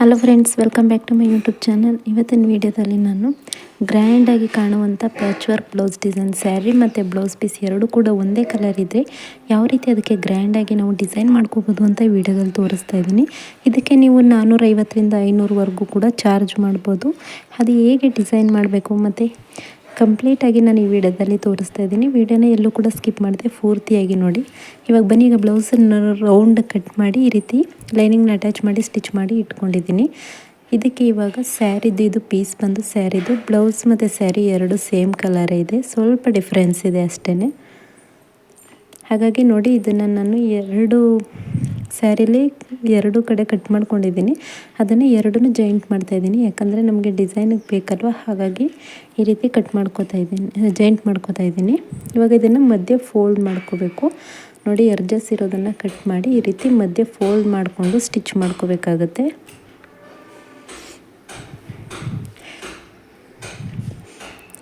Hello friends welcome back to my YouTube channel ಇವತ್ತಿನ ವಿಡಿಯೋದಲ್ಲಿ ನಾನು ಗ್ರ್ಯಾಂಡಾಗಿ ಕಾಣುವಂಥ patch work blouse design sari ಮತ್ತು ಬ್ಲೌಸ್ ಪೀಸ್ ಎರಡೂ ಕೂಡ ಒಂದೇ ಕಲರ್ ಇದೆ ಯಾವ ರೀತಿ ಅದಕ್ಕೆ ಗ್ರ್ಯಾಂಡಾಗಿ ನಾವು ಡಿಸೈನ್ ಮಾಡ್ಕೋಬೋದು ಅಂತ ವಿಡಿಯೋದಲ್ಲಿ ತೋರಿಸ್ತಾ ಇದ್ದೀನಿ. ಇದಕ್ಕೆ ನೀವು ನಾನ್ನೂರೈವತ್ತರಿಂದ ಐನೂರವರೆಗೂ ಕೂಡ ಚಾರ್ಜ್ ಮಾಡ್ಬೋದು. ಅದು ಹೇಗೆ ಡಿಸೈನ್ ಮಾಡಬೇಕು ಮತ್ತು ಕಂಪ್ಲೀಟಾಗಿ ನಾನು ಈ ವಿಡಿಯೋದಲ್ಲಿ ತೋರಿಸ್ತಾ ಇದ್ದೀನಿ. ವಿಡಿಯೋನ ಎಲ್ಲೂ ಕೂಡ ಸ್ಕಿಪ್ ಮಾಡಿದೆ ಪೂರ್ತಿಯಾಗಿ ನೋಡಿ. ಇವಾಗ ಬನ್ನಿ, ಈಗ ಬ್ಲೌಸನ್ನು ರೌಂಡ್ ಕಟ್ ಮಾಡಿ ಈ ರೀತಿ ಲೈನಿಂಗ್ನ ಅಟ್ಯಾಚ್ ಮಾಡಿ ಸ್ಟಿಚ್ ಮಾಡಿ ಇಟ್ಕೊಂಡಿದ್ದೀನಿ. ಇದಕ್ಕೆ ಇವಾಗ ಸ್ಯಾರಿದ್ದು ಇದು ಪೀಸ್ ಬಂದು ಸ್ಯಾರಿದು ಬ್ಲೌಸ್ ಮತ್ತು ಸ್ಯಾರಿ ಎರಡು ಸೇಮ್ ಕಲರ್ ಇದೆ. ಸ್ವಲ್ಪ ಡಿಫ್ರೆನ್ಸ್ ಇದೆ ಅಷ್ಟೇ ಹಾಗಾಗಿ ನೋಡಿ, ಇದನ್ನು ನಾನು ಎರಡು ಸ್ಯಾರಿಲಿ ಎರಡು ಕಡೆ ಕಟ್ ಮಾಡ್ಕೊಂಡಿದ್ದೀನಿ. ಅದನ್ನು ಎರಡೂ ಜಾಯಿಂಟ್ ಮಾಡ್ತಾಯಿದ್ದೀನಿ ಯಾಕಂದರೆ ನಮಗೆ ಡಿಸೈನಿಗೆ ಬೇಕಲ್ವ? ಹಾಗಾಗಿ ಈ ರೀತಿ ಕಟ್ ಮಾಡ್ಕೋತಾ ಇದ್ದೀನಿ ಜಾಯಿಂಟ್ ಮಾಡ್ಕೋತಾ ಇದ್ದೀನಿ. ಇವಾಗ ಇದನ್ನು ಮಧ್ಯೆ ಫೋಲ್ಡ್ ಮಾಡ್ಕೋಬೇಕು. ನೋಡಿ ಎರ್ಜಸ್ ಇರೋದನ್ನು ಕಟ್ ಮಾಡಿ ಈ ರೀತಿ ಮಧ್ಯೆ ಫೋಲ್ಡ್ ಮಾಡಿಕೊಂಡು ಸ್ಟಿಚ್ ಮಾಡ್ಕೋಬೇಕಾಗತ್ತೆ.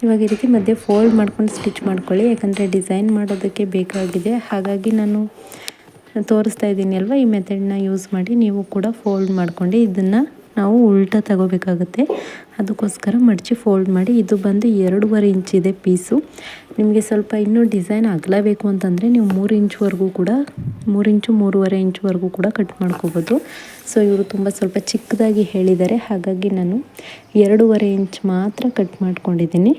ಇವಾಗ ಈ ರೀತಿ ಮಧ್ಯೆ ಫೋಲ್ಡ್ ಮಾಡ್ಕೊಂಡು ಸ್ಟಿಚ್ ಮಾಡ್ಕೊಳ್ಳಿ. ಯಾಕಂದರೆ ಡಿಸೈನ್ ಮಾಡೋದಕ್ಕೆ ಬೇಕಾಗಿದೆ. ಹಾಗಾಗಿ ನಾನು ತೋರಿಸ್ತಾ ಇದ್ದೀನಿ ಅಲ್ವಾ? ಈ ಮೆಥಡ್ನ ಯೂಸ್ ಮಾಡಿ ನೀವು ಕೂಡ ಫೋಲ್ಡ್ ಮಾಡಿಕೊಂಡು ಇದನ್ನು ನಾವು ಉಲ್ಟಾ ತಗೋಬೇಕಾಗುತ್ತೆ. ಅದಕ್ಕೋಸ್ಕರ ಮಡಚಿ ಫೋಲ್ಡ್ ಮಾಡಿ, ಇದು ಬಂದು ಎರಡೂವರೆ ಇಂಚಿದೆ ಪೀಸು ನಿಮಗೆ ಸ್ವಲ್ಪ ಇನ್ನೂ ಡಿಸೈನ್ ಆಗಲೇಬೇಕು ಅಂತಂದರೆ ನೀವು ಮೂರು ಇಂಚ್ವರೆಗೂ ಕೂಡ, ಮೂರು ಇಂಚು ಮೂರುವರೆ ಇಂಚ್ವರೆಗೂ ಕೂಡ ಕಟ್ ಮಾಡ್ಕೋಬೋದು. ಸೊ ಇವರು ತುಂಬ ಸ್ವಲ್ಪ ಚಿಕ್ಕದಾಗಿ ಹೇಳಿದ್ದಾರೆ. ಹಾಗಾಗಿ ನಾನು ಎರಡೂವರೆ ಇಂಚ್ ಮಾತ್ರ ಕಟ್ ಮಾಡ್ಕೊಂಡಿದ್ದೀನಿ.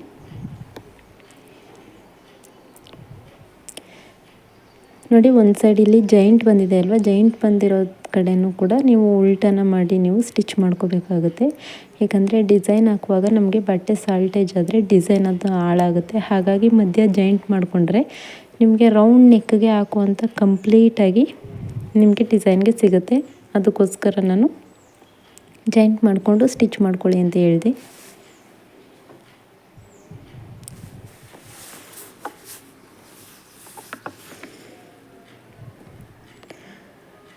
ನೋಡಿ, ಒಂದು ಸೈಡ್ ಇಲ್ಲಿ ಜೈಂಟ್ ಬಂದಿದೆ ಅಲ್ವಾ? ಜೈಂಟ್ ಬಂದಿರೋ ಕಡೆಯೂ ಕೂಡ ನೀವು ಉಲ್ಟನ ಮಾಡಿ ನೀವು ಸ್ಟಿಚ್ ಮಾಡ್ಕೋಬೇಕಾಗುತ್ತೆ. ಏಕೆಂದರೆ ಡಿಸೈನ್ ಹಾಕುವಾಗ ನಮಗೆ ಬಟ್ಟೆ ಸಾಲ್ಟೇಜ್ ಆದರೆ ಡಿಸೈನ್ ಅದು ಹಾಳಾಗುತ್ತೆ. ಹಾಗಾಗಿ ಮಧ್ಯ ಜಾಯಿಂಟ್ ಮಾಡಿಕೊಂಡ್ರೆ ನಿಮಗೆ ರೌಂಡ್ ನೆಕ್ಗೆ ಹಾಕುವಂಥ ಕಂಪ್ಲೀಟಾಗಿ ನಿಮಗೆ ಡಿಸೈನ್ಗೆ ಸಿಗುತ್ತೆ. ಅದಕ್ಕೋಸ್ಕರ ನಾನು ಜಾಯಿಂಟ್ ಮಾಡಿಕೊಂಡು ಸ್ಟಿಚ್ ಮಾಡ್ಕೊಳ್ಳಿ ಅಂತ ಹೇಳಿದೆ.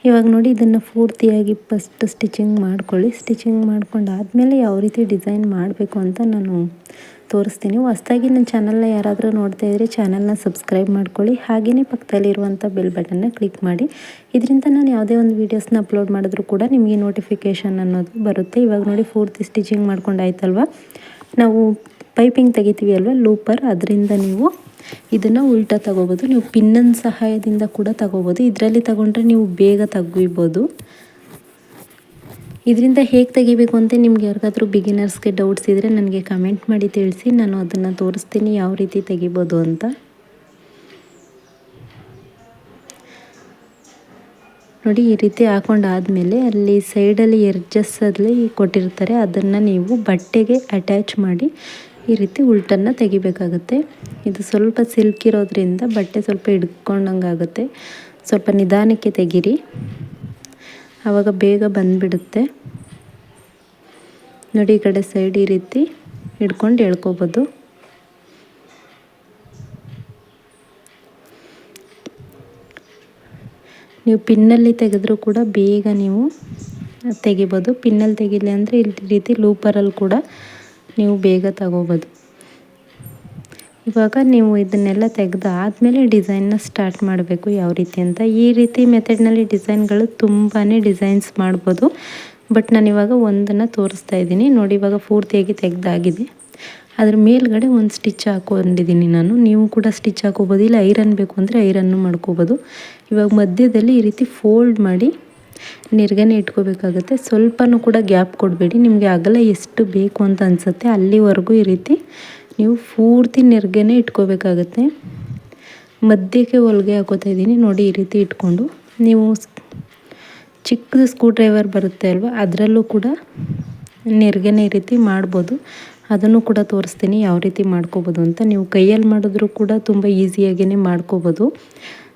ಇವಾಗ ನೋಡಿ ಇದನ್ನು ಪೂರ್ತಿಯಾಗಿ ಫಸ್ಟ್ ಸ್ಟಿಚಿಂಗ್ ಮಾಡ್ಕೊಳ್ಳಿ. ಸ್ಟಿಚಿಂಗ್ ಮಾಡ್ಕೊಂಡಾದಮೇಲೆ ಯಾವ ರೀತಿ ಡಿಸೈನ್ ಮಾಡಬೇಕು ಅಂತ ನಾನು ತೋರಿಸ್ತೀನಿ. ಹೊಸ್ದಾಗಿ ನನ್ನ ಚಾನಲ್ನ ಯಾರಾದರೂ ನೋಡ್ತಾ ಇದ್ದರೆ ಚಾನಲ್ನ ಸಬ್ಸ್ಕ್ರೈಬ್ ಮಾಡ್ಕೊಳ್ಳಿ. ಹಾಗೆಯೇ ಪಕ್ಕದಲ್ಲಿರುವಂಥ ಬೆಲ್ ಬಟನ್ನ ಕ್ಲಿಕ್ ಮಾಡಿ. ಇದರಿಂದ ನಾನು ಯಾವುದೇ ಒಂದು ವೀಡಿಯೋಸ್ನ ಅಪ್ಲೋಡ್ ಮಾಡಿದ್ರೂ ಕೂಡ ನಿಮಗೆ ನೋಟಿಫಿಕೇಷನ್ ಅನ್ನೋದು ಬರುತ್ತೆ. ಇವಾಗ ನೋಡಿ ಪೂರ್ತಿ ಸ್ಟಿಚಿಂಗ್ ಮಾಡ್ಕೊಂಡಾಯ್ತಲ್ವ ನಾವು ಪೈಪಿಂಗ್ ತೆಗಿತೀವಿ ಅಲ್ವ? ಲೂಪರ್ ಅದರಿಂದ ನೀವು ಇದನ್ನು ಉಲ್ಟಾ ತಗೋಬೋದು. ನೀವು ಪಿನ್ನನ್ ಸಹಾಯದಿಂದ ಕೂಡ ತಗೋಬೋದು. ಇದರಲ್ಲಿ ತಗೊಂಡ್ರೆ ನೀವು ಬೇಗ ತೆಗಿಬೋದು ಇದರಿಂದ ಹೇಗೆ ತೆಗಿಬೇಕು ಅಂತ ನಿಮ್ಗೆ ಯಾರಿಗಾದರೂ ಬಿಗಿನರ್ಸ್ಗೆ ಡೌಟ್ಸ್ ಇದ್ದರೆ ನನಗೆ ಕಮೆಂಟ್ ಮಾಡಿ ತಿಳಿಸಿ. ನಾನು ಅದನ್ನು ತೋರಿಸ್ತೀನಿ ಯಾವ ರೀತಿ ತೆಗಿಬೋದು ಅಂತ. ನೋಡಿ, ಈ ರೀತಿ ಹಾಕೊಂಡಾದಮೇಲೆ ಅಲ್ಲಿ ಸೈಡಲ್ಲಿ ಎರ್ಜಸ್ಸಲ್ಲಿ ಕೊಟ್ಟಿರ್ತಾರೆ. ಅದನ್ನು ನೀವು ಬಟ್ಟೆಗೆ ಅಟ್ಯಾಚ್ ಮಾಡಿ ಈ ರೀತಿ ಉಲ್ಟನ್ನು ತೆಗಿಬೇಕಾಗುತ್ತೆ. ಇದು ಸ್ವಲ್ಪ ಸಿಲ್ಕ್ ಇರೋದ್ರಿಂದ ಬಟ್ಟೆ ಸ್ವಲ್ಪ ಹಿಡ್ಕೊಂಡಂಗೆ ಆಗುತ್ತೆ ಸ್ವಲ್ಪ ನಿಧಾನಕ್ಕೆ ತೆಗೀರಿ. ಆವಾಗ ಬೇಗ ಬಂದುಬಿಡುತ್ತೆ. ನೋಡಿ, ಈ ಕಡೆ ಸೈಡ್ ಈ ರೀತಿ ಹಿಡ್ಕೊಂಡು ಎಳ್ಕೊಬೋದು. ನೀವು ಪಿನ್ನಲ್ಲಿ ತೆಗೆದ್ರೂ ಕೂಡ ಬೇಗ ನೀವು ತೆಗಿಬೋದು. ಪಿನ್ನಲ್ಲಿ ತೆಗಿಲಿ ಅಂದರೆ ಈ ರೀತಿ ಲೂಪರಲ್ಲಿ ಕೂಡ ನೀವು ಬೇಗ ತಗೋಬೋದು. ಇವಾಗ ನೀವು ಇದನ್ನೆಲ್ಲ ತೆಗೆದು ಆದಮೇಲೆ ಡಿಸೈನ್ನ ಸ್ಟಾರ್ಟ್ ಮಾಡಬೇಕು ಯಾವ ರೀತಿ ಅಂತ. ಈ ರೀತಿ ಮೆಥಡ್ನಲ್ಲಿ ಡಿಸೈನ್ಗಳು ತುಂಬಾ ಡಿಸೈನ್ಸ್ ಮಾಡ್ಬೋದು. ಬಟ್ ನಾನು ಇವಾಗ ಒಂದನ್ನು ತೋರಿಸ್ತಾ ಇದ್ದೀನಿ. ನೋಡಿ, ಇವಾಗ ಪೂರ್ತಿಯಾಗಿ ತೆಗೆದಾಗಿದೆ. ಅದ್ರ ಮೇಲ್ಗಡೆ ಒಂದು ಸ್ಟಿಚ್ ಹಾಕೊಂಡಿದ್ದೀನಿ ನಾನು. ನೀವು ಕೂಡ ಸ್ಟಿಚ್ ಹಾಕೋಬೋದು. ಇಲ್ಲ, ಐರನ್ ಬೇಕು ಅಂದರೆ ಐರನ್ನು ಮಾಡ್ಕೋಬೋದು. ಇವಾಗ ಮಧ್ಯದಲ್ಲಿ ಈ ರೀತಿ ಫೋಲ್ಡ್ ಮಾಡಿ ನಿರ್ಗನೆ ಇಟ್ಕೋಬೇಕಾಗುತ್ತೆ. ಸ್ವಲ್ಪನೂ ಕೂಡ ಗ್ಯಾಪ್ ಕೊಡಬೇಡಿ. ನಿಮಗೆ ಅಗಲ ಎಷ್ಟು ಬೇಕು ಅಂತ ಅನಿಸುತ್ತೆ. ಅಲ್ಲಿವರೆಗೂ ಈ ರೀತಿ ನೀವು ಪೂರ್ತಿ ನೆರ್ಗೆನೆ ಇಟ್ಕೋಬೇಕಾಗತ್ತೆ. ಮಧ್ಯಕ್ಕೆ ಹೊಲಿಗೆ ಹಾಕೋತಾ ಇದ್ದೀನಿ. ನೋಡಿ ಈ ರೀತಿ ಇಟ್ಕೊಂಡು ನೀವು ಚಿಕ್ಕದು ಸ್ಕ್ರೂ ಡ್ರೈವರ್ ಬರುತ್ತೆ ಅಲ್ವಾ? ಅದರಲ್ಲೂ ಕೂಡ ನೆರ್ಗೆನೆ ಈ ರೀತಿ ಮಾಡ್ಬೋದು. ಅದನ್ನು ಕೂಡ ತೋರಿಸ್ತೀನಿ. ಯಾವ ರೀತಿ ಮಾಡ್ಕೋಬೋದು ಅಂತ. ನೀವು ಕೈಯಲ್ಲಿ ಮಾಡಿದ್ರೂ ಕೂಡ ತುಂಬ ಈಸಿಯಾಗಿಯೇ ಮಾಡ್ಕೋಬೋದು.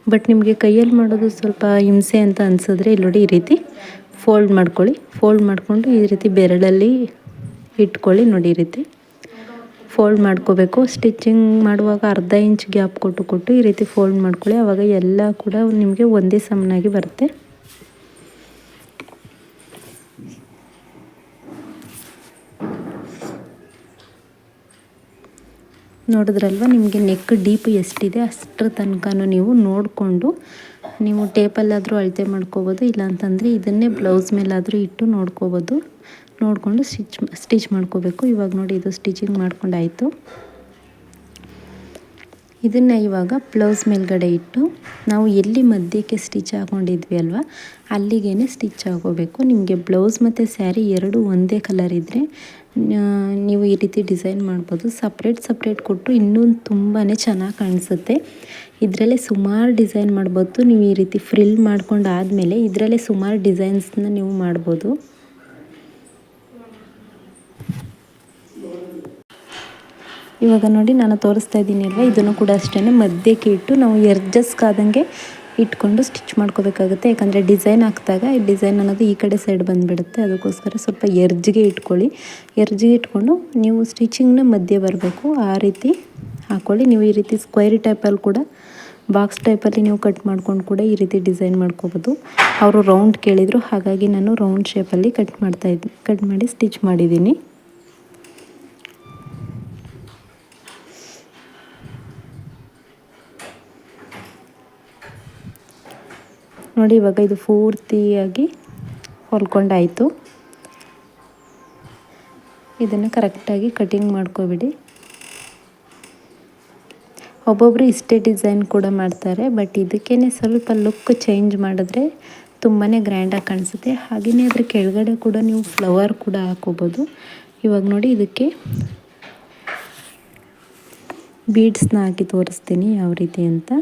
ಬಟ್ ನಿಮಗೆ ಕೈಯಲ್ಲಿ ಮಾಡೋದು ಸ್ವಲ್ಪ ಹಿಂಸೆ ಅಂತ ಅನಿಸಿದ್ರೆ ಇಲ್ಲಿ ನೋಡಿ ಈ ರೀತಿ ಫೋಲ್ಡ್ ಮಾಡ್ಕೊಳ್ಳಿ. ಫೋಲ್ಡ್ ಮಾಡಿಕೊಂಡು ಈ ರೀತಿ ಬೆರಳಲ್ಲಿ ಇಟ್ಕೊಳ್ಳಿ ನೋಡಿ ಈ ರೀತಿ. ಫೋಲ್ಡ್ ಮಾಡ್ಕೋಬೇಕು. ಸ್ಟಿಚ್ಚಿಂಗ್ ಮಾಡುವಾಗ ಅರ್ಧ ಇಂಚ್ ಗ್ಯಾಪ್ ಕೊಟ್ಟು ಕೊಟ್ಟು ಈ ರೀತಿ ಫೋಲ್ಡ್ ಮಾಡ್ಕೊಳ್ಳಿ. ಆವಾಗ ಎಲ್ಲ ಕೂಡ ನಿಮಗೆ ಒಂದೇ ಸಮನಾಗಿ ಬರುತ್ತೆ. ನೋಡಿದ್ರಲ್ವ? ನಿಮಗೆ ನೆಕ್ ಡೀಪ್ ಎಷ್ಟಿದೆ ಅಷ್ಟರ ತನಕನೂ ನೀವು ನೋಡಿಕೊಂಡು ನೀವು ಟೇಪಲ್ಲಾದರೂ ಅಳತೆ ಮಾಡ್ಕೋಬೋದು ಇಲ್ಲ ಅಂತಂದರೆ ಇದನ್ನೇ ಬ್ಲೌಸ್ ಮೇಲಾದರೂ ಇಟ್ಟು ನೋಡ್ಕೋಬೋದು. ನೋಡಿಕೊಂಡು ಸ್ಟಿಚ್ ಸ್ಟಿಚ್ ಮಾಡ್ಕೋಬೇಕು. ಇವಾಗ ನೋಡಿ ಇದು ಸ್ಟಿಚಿಂಗ್ ಮಾಡ್ಕೊಂಡಾಯಿತು. ಇದನ್ನು ಇವಾಗ ಬ್ಲೌಸ್ ಮೇಲ್ಗಡೆ ಇಟ್ಟು ನಾವು ಎಲ್ಲಿ ಮಧ್ಯಕ್ಕೆ ಸ್ಟಿಚ್ ಹಾಕೊಂಡಿದ್ವಿ ಅಲ್ವಾ ಅಲ್ಲಿಗೇ ಸ್ಟಿಚ್ ಹಾಕೋಬೇಕು. ನಿಮಗೆ ಬ್ಲೌಸ್ ಮತ್ತು ಸ್ಯಾರಿ ಎರಡು ಒಂದೇ ಕಲರ್ ಇದ್ದರೆ ನೀವು ಈ ರೀತಿ ಡಿಸೈನ್ ಮಾಡ್ಬೋದು. ಸಪ್ರೇಟ್ ಸಪ್ರೇಟ್ ಕೊಟ್ಟು ಇನ್ನೂ ತುಂಬಾ ಚೆನ್ನಾಗಿ ಕಾಣಿಸುತ್ತೆ. ಇದರಲ್ಲೇ ಸುಮಾರು ಡಿಸೈನ್ ಮಾಡ್ಬೋದು. ನೀವು ಈ ರೀತಿ ಫ್ರಿಲ್ ಮಾಡ್ಕೊಂಡು ಆದಮೇಲೆ ಇದರಲ್ಲೇ ಸುಮಾರು ಡಿಸೈನ್ಸ್ನ ನೀವು ಮಾಡ್ಬೋದು. ಇವಾಗ ನೋಡಿ ನಾನು ತೋರಿಸ್ತಾ ಇದ್ದೀನಿ ಅಲ್ವಾ? ಇದನ್ನು ಕೂಡ ಅಷ್ಟೇ ಮಧ್ಯಕ್ಕೆ ಇಟ್ಟು ನಾವು ಎರ್ಜಸ್ಕಾದಂಗೆ ಇಟ್ಕೊಂಡು ಸ್ಟಿಚ್ ಮಾಡ್ಕೋಬೇಕಾಗುತ್ತೆ. ಯಾಕಂದರೆ ಡಿಸೈನ್ ಹಾಕಿದಾಗ ಈ ಡಿಸೈನ್ ಅನ್ನೋದು ಈ ಕಡೆ ಸೈಡ್ ಬಂದುಬಿಡುತ್ತೆ. ಅದಕ್ಕೋಸ್ಕರ ಸ್ವಲ್ಪ ಎರ್ಜಿಗೆ ಇಟ್ಕೊಳ್ಳಿ. ಎರ್ಜಿಗೆ ಇಟ್ಕೊಂಡು ನೀವು ಸ್ಟಿಚಿಂಗ್ನ ಮಧ್ಯೆ ಬರಬೇಕು. ಆ ರೀತಿ ಹಾಕ್ಕೊಳ್ಳಿ ನೀವು ಈ ರೀತಿ ಸ್ಕ್ವೈರ್ ಟೈಪಲ್ಲಿ ಕೂಡ, ಬಾಕ್ಸ್ ಟೈಪಲ್ಲಿ ನೀವು ಕಟ್ ಮಾಡ್ಕೊಂಡು ಕೂಡ ಈ ರೀತಿ ಡಿಸೈನ್ ಮಾಡ್ಕೋಬೋದು. ಅವರು ರೌಂಡ್ ಕೇಳಿದರು. ಹಾಗಾಗಿ ನಾನು ರೌಂಡ್ ಶೇಪಲ್ಲಿ ಕಟ್ ಮಾಡ್ತಾ ಇದ್ದೀನಿ ಕಟ್ ಮಾಡಿ ಸ್ಟಿಚ್ ಮಾಡಿದ್ದೀನಿ. ನೋಡಿ, ಇವಾಗ ಇದು ಪೂರ್ತಿಯಾಗಿ ಹೊಲ್ಕೊಂಡಾಯಿತು. ಇದನ್ನು ಕರೆಕ್ಟಾಗಿ ಕಟಿಂಗ್ ಮಾಡ್ಕೋಬಿಡಿ. ಒಬ್ಬೊಬ್ಬರು ಇಷ್ಟೇ ಡಿಸೈನ್ ಕೂಡ ಮಾಡ್ತಾರೆ, ಬಟ್ ಇದಕ್ಕೇ ಸ್ವಲ್ಪ ಲುಕ್ ಚೇಂಜ್ ಮಾಡಿದ್ರೆ ತುಂಬಾ ಗ್ರ್ಯಾಂಡಾಗಿ ಕಾಣಿಸುತ್ತೆ. ಹಾಗೆಯೇ ಅದ್ರ ಕೆಳಗಡೆ ಕೂಡ ನೀವು ಫ್ಲವರ್ ಕೂಡ ಹಾಕೋಬೋದು. ಇವಾಗ ನೋಡಿ, ಇದಕ್ಕೆ ಬೀಡ್ಸ್ನ ಹಾಕಿ ತೋರಿಸ್ತೀನಿ ಯಾವ ರೀತಿ ಅಂತ.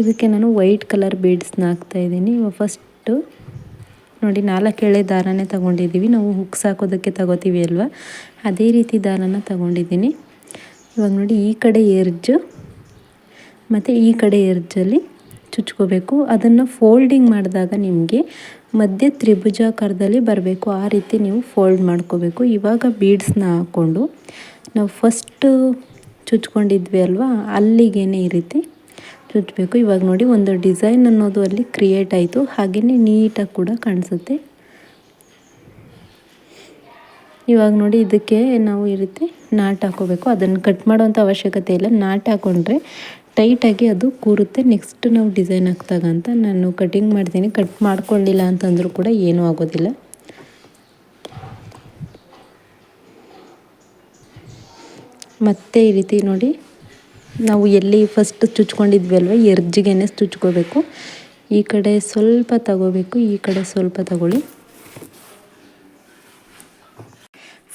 ಇದಕ್ಕೆ ನಾನು ವೈಟ್ ಕಲರ್ ಬೀಡ್ಸ್ನ ಹಾಕ್ತಾ ಇದ್ದೀನಿ. ಫಸ್ಟು ನೋಡಿ ನಾಲ್ಕು ಎಳೆ ದಾರನೇ ತಗೊಂಡಿದ್ದೀವಿ. ನಾವು ಹುಕ್ಸ್ ಹಾಕೋದಕ್ಕೆ ತಗೋತೀವಿ ಅಲ್ವಾ? ಅದೇ ರೀತಿ ದಾರನ ತಗೊಂಡಿದ್ದೀನಿ. ಇವಾಗ ನೋಡಿ ಈ ಕಡೆ ಎರ್ಜು ಮತ್ತು ಈ ಕಡೆ ಎರ್ಜಲ್ಲಿ ಚುಚ್ಕೋಬೇಕು. ಅದನ್ನು ಫೋಲ್ಡಿಂಗ್ ಮಾಡಿದಾಗ ನಿಮಗೆ ಮಧ್ಯ ತ್ರಿಭುಜಾಕಾರದಲ್ಲಿ ಬರಬೇಕು. ಆ ರೀತಿ ನೀವು ಫೋಲ್ಡ್ ಮಾಡ್ಕೋಬೇಕು. ಇವಾಗ ಬೀಡ್ಸ್ನ ಹಾಕ್ಕೊಂಡು ನಾವು ಫಸ್ಟು ಚುಚ್ಕೊಂಡಿದ್ವಿ ಅಲ್ವಾ? ಅಲ್ಲಿಗೇನೆ ಈ ರೀತಿ ಚುಚ್ಚಬೇಕು ಇವಾಗ ನೋಡಿ ಒಂದು ಡಿಸೈನ್ ಅನ್ನೋದು ಅಲ್ಲಿ ಕ್ರಿಯೇಟ್ ಆಯಿತು. ಹಾಗೆಯೇ ನೀಟಾಗಿ ಕೂಡ ಕಾಣಿಸುತ್ತೆ. ಇವಾಗ ನೋಡಿ ಇದಕ್ಕೆ ನಾವು ಈ ರೀತಿ ನಾಟ್ ಹಾಕೋಬೇಕು. ಅದನ್ನು ಕಟ್ ಮಾಡೋವಂಥ ಅವಶ್ಯಕತೆ ಇಲ್ಲ. ನಾಟ್ ಹಾಕೊಂಡ್ರೆ ಟೈಟಾಗಿ ಅದು ಕೂರುತ್ತೆ. ನೆಕ್ಸ್ಟ್ ನಾವು ಡಿಸೈನ್ ಹಾಕ್ದಾಗ ಅಂತ ನಾನು ಕಟಿಂಗ್ ಮಾಡ್ತೀನಿ. ಕಟ್ ಮಾಡ್ಕೊಳ್ಳಿಲ್ಲ ಅಂತಂದರೂ ಕೂಡ ಏನೂ ಆಗೋದಿಲ್ಲ. ಮತ್ತೆ ಈ ರೀತಿ ನೋಡಿ ನಾವು ಎಲ್ಲಿ ಫಸ್ಟ್ ಚುಚ್ಕೊಂಡಿದ್ವಿ ಅಲ್ವ ಎರ್ಜಿಗೆನೆ ಚುಚ್ಕೋಬೇಕು. ಈ ಕಡೆ ಸ್ವಲ್ಪ ತಗೋಬೇಕು, ಈ ಕಡೆ ಸ್ವಲ್ಪ ತಗೊಳ್ಳಿ.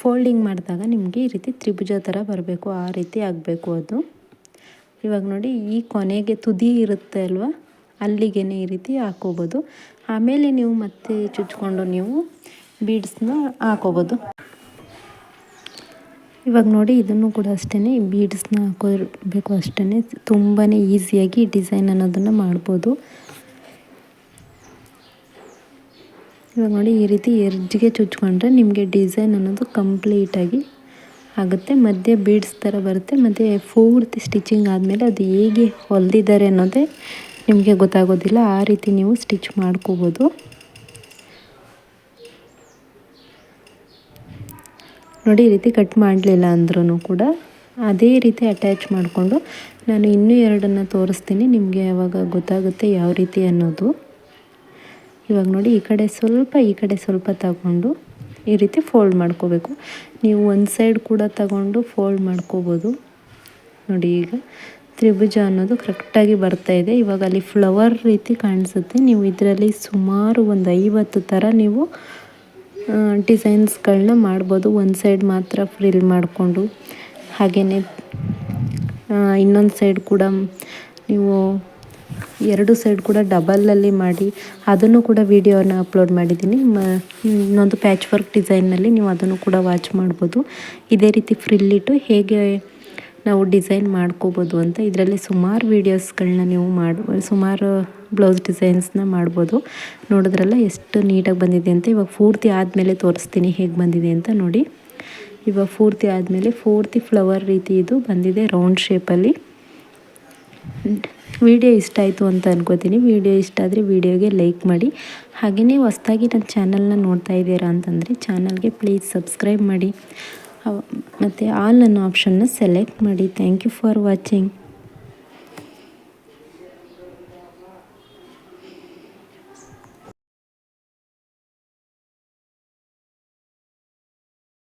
ಫೋಲ್ಡಿಂಗ್ ಮಾಡಿದಾಗ ನಿಮಗೆ ಈ ರೀತಿ ತ್ರಿಭುಜ ಥರ ಬರಬೇಕು, ಆ ರೀತಿ ಆಗಬೇಕು ಅದು. ಇವಾಗ ನೋಡಿ, ಈ ಕೊನೆಗೆ ತುದಿ ಇರುತ್ತೆ ಅಲ್ವಾ ಅಲ್ಲಿಗೆ ಈ ರೀತಿ ಹಾಕೋಬೋದು. ಆಮೇಲೆ ನೀವು ಮತ್ತೆ ಚುಚ್ಕೊಂಡು ನೀವು ಬೀಡ್ಸ್ನ ಹಾಕೋಬೋದು. ಇವಾಗ ನೋಡಿ ಇದನ್ನು ಕೂಡ ಅಷ್ಟೇ ಬೀಡ್ಸ್ನ ಹಾಕೋಬೇಕು ಅಷ್ಟೇ ತುಂಬಾ ಈಸಿಯಾಗಿ ಡಿಸೈನ್ ಅನ್ನೋದನ್ನು ಮಾಡ್ಬೋದು. ಇವಾಗ ನೋಡಿ ಈ ರೀತಿ ಎರ್ಜಿಗೆ ಚುಚ್ಕೊಂಡ್ರೆ ನಿಮಗೆ ಡಿಸೈನ್ ಅನ್ನೋದು ಕಂಪ್ಲೀಟಾಗಿ ಆಗುತ್ತೆ. ಮಧ್ಯೆ ಬೀಡ್ಸ್ ಥರ ಬರುತ್ತೆ ಮತ್ತು ಪೂರ್ತಿ ಸ್ಟಿಚಿಂಗ್ ಆದಮೇಲೆ ಅದು ಹೇಗೆ ಹೊಲಿದಿದ್ದಾರೆ ಅನ್ನೋದೇ ನಿಮಗೆ ಗೊತ್ತಾಗೋದಿಲ್ಲ. ಆ ರೀತಿ ನೀವು ಸ್ಟಿಚ್ ಮಾಡ್ಕೋಬೋದು. ನೋಡಿ ಈ ರೀತಿ ಕಟ್ ಮಾಡಲಿಲ್ಲ ಅಂದ್ರೂ ಕೂಡ ಅದೇ ರೀತಿ ಅಟ್ಯಾಚ್ ಮಾಡಿಕೊಂಡು ನಾನು ಇನ್ನೂ ಎರಡನ್ನು ತೋರಿಸ್ತೀನಿ. ನಿಮಗೆ ಯಾವಾಗ ಗೊತ್ತಾಗುತ್ತೆ ಯಾವ ರೀತಿ ಅನ್ನೋದು. ಇವಾಗ ನೋಡಿ ಈ ಕಡೆ ಸ್ವಲ್ಪ, ಈ ಕಡೆ ಸ್ವಲ್ಪ ತಗೊಂಡು ಈ ರೀತಿ ಫೋಲ್ಡ್ ಮಾಡ್ಕೋಬೇಕು. ನೀವು ಒಂದು ಸೈಡ್ ಕೂಡ ತಗೊಂಡು ಫೋಲ್ಡ್ ಮಾಡ್ಕೋಬೋದು. ನೋಡಿ ಈಗ ತ್ರಿಭುಜ ಅನ್ನೋದು ಕರೆಕ್ಟಾಗಿ ಬರ್ತಾ ಇದೆ. ಇವಾಗ ಅಲ್ಲಿ ಫ್ಲವರ್ ರೀತಿ ಕಾಣಿಸುತ್ತೆ. ನೀವು ಇದರಲ್ಲಿ ಸುಮಾರು ಒಂದು ಐವತ್ತು ಥರ ನೀವು ಡಿಸೈನ್ಸ್ಗಳನ್ನ ಮಾಡ್ಬೋದು. ಒಂದು ಸೈಡ್ ಮಾತ್ರ ಫ್ರಿಲ್ ಮಾಡಿಕೊಂಡು. ಹಾಗೆಯೇ ಇನ್ನೊಂದು ಸೈಡ್ ಕೂಡ ನೀವು ಎರಡು ಸೈಡ್ ಕೂಡ ಡಬಲಲ್ಲಿ ಮಾಡಿ, ಅದನ್ನು ಕೂಡ ವೀಡಿಯೋನ ಅಪ್ಲೋಡ್ ಮಾಡಿದ್ದೀನಿ. ಇನ್ನೊಂದು ಪ್ಯಾಚ್ ವರ್ಕ್ ಡಿಸೈನ್ನಲ್ಲಿ ನೀವು ಅದನ್ನು ಕೂಡ ವಾಚ್ ಮಾಡ್ಬೋದು. ಇದೇ ರೀತಿ ಫ್ರಿಲ್ಲಿಟ್ಟು ಹೇಗೆ ನಾವು ಡಿಸೈನ್ ಮಾಡ್ಕೋಬೋದು ಅಂತ. ಇದರಲ್ಲಿ ಸುಮಾರು ವೀಡಿಯೋಸ್ಗಳನ್ನ ನೀವು ಮಾಡಿ, ಸುಮಾರು ಬ್ಲೌಸ್ ಡಿಸೈನ್ಸ್ನ ಮಾಡ್ಬೋದು. ನೋಡಿದ್ರಲ್ಲ ಎಷ್ಟು ನೀಟಾಗಿ ಬಂದಿದೆ ಅಂತ. ಇವಾಗ ಪೂರ್ತಿ ಆದಮೇಲೆ ತೋರಿಸ್ತೀನಿ ಹೇಗೆ ಬಂದಿದೆ ಅಂತ ನೋಡಿ. ಇವಾಗ ಪೂರ್ತಿ ಆದಮೇಲೆ ಪೂರ್ತಿ ಫ್ಲವರ್ ರೀತಿ ಇದು ಬಂದಿದೆ ರೌಂಡ್ ಶೇಪಲ್ಲಿ. ವಿಡಿಯೋ ಇಷ್ಟ ಆಯಿತು ಅಂತ ಅನ್ಕೋತೀನಿ. ವಿಡಿಯೋ ಇಷ್ಟ ಆದರೆ ವಿಡಿಯೋಗೆ ಲೈಕ್ ಮಾಡಿ. ಹಾಗೆಯೇ ಹೊಸ್ದಾಗಿ ನನ್ನ ಚಾನಲ್ನ ನೋಡ್ತಾ ಇದ್ದೀರಾ ಅಂತಂದರೆ ಚಾನಲ್ಗೆ ಪ್ಲೀಸ್ ಸಬ್ಸ್ಕ್ರೈಬ್ ಮಾಡಿ. ಮತ್ತು ಆಲ್ ಅನ್ನೋ ಆಪ್ಷನ್ನ ಸೆಲೆಕ್ಟ್ ಮಾಡಿ. Thank you for watching